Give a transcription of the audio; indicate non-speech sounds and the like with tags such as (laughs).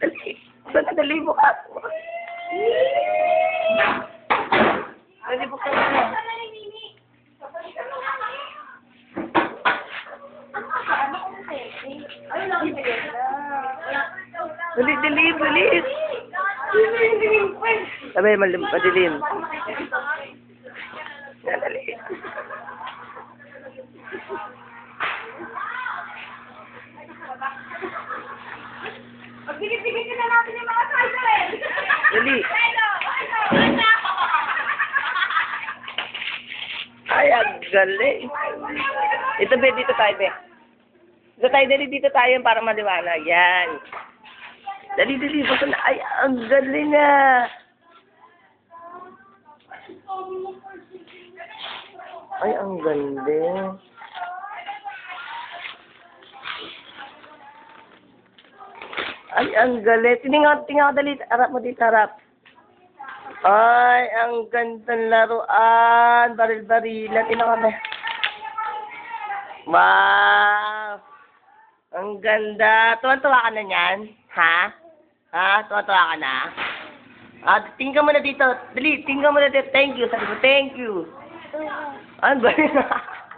Dali. Dali, dali bukas. Dali bukas mo. Dali, dali, bilis. Sabi, malim, madilim. Dali. Pagpigit-pigit na natin yung mga saldo eh. Dali. Ay, ang galing. Ito, be, dito tayo, be. Dito tayo, dali, dito tayo para maliwanag. Yan. Dali, dali, basta na. Ay, ang galing na. Ay, ang galing. Ay, ang galing. Tingnan, tingnan, dali. Harap mo dito, harap. Ay, ang gandang laruan. Baril-barilan. Tingnan kami. Wow! Ang ganda. Tuwan-tuwa ka na niyan? Ha? Ha? Tuwan-tuwa ka na? Ah, tingin ka muna dito. Dali, tingin ka muna dito. Thank you. Sabi ko, thank you. Ang galing. (laughs)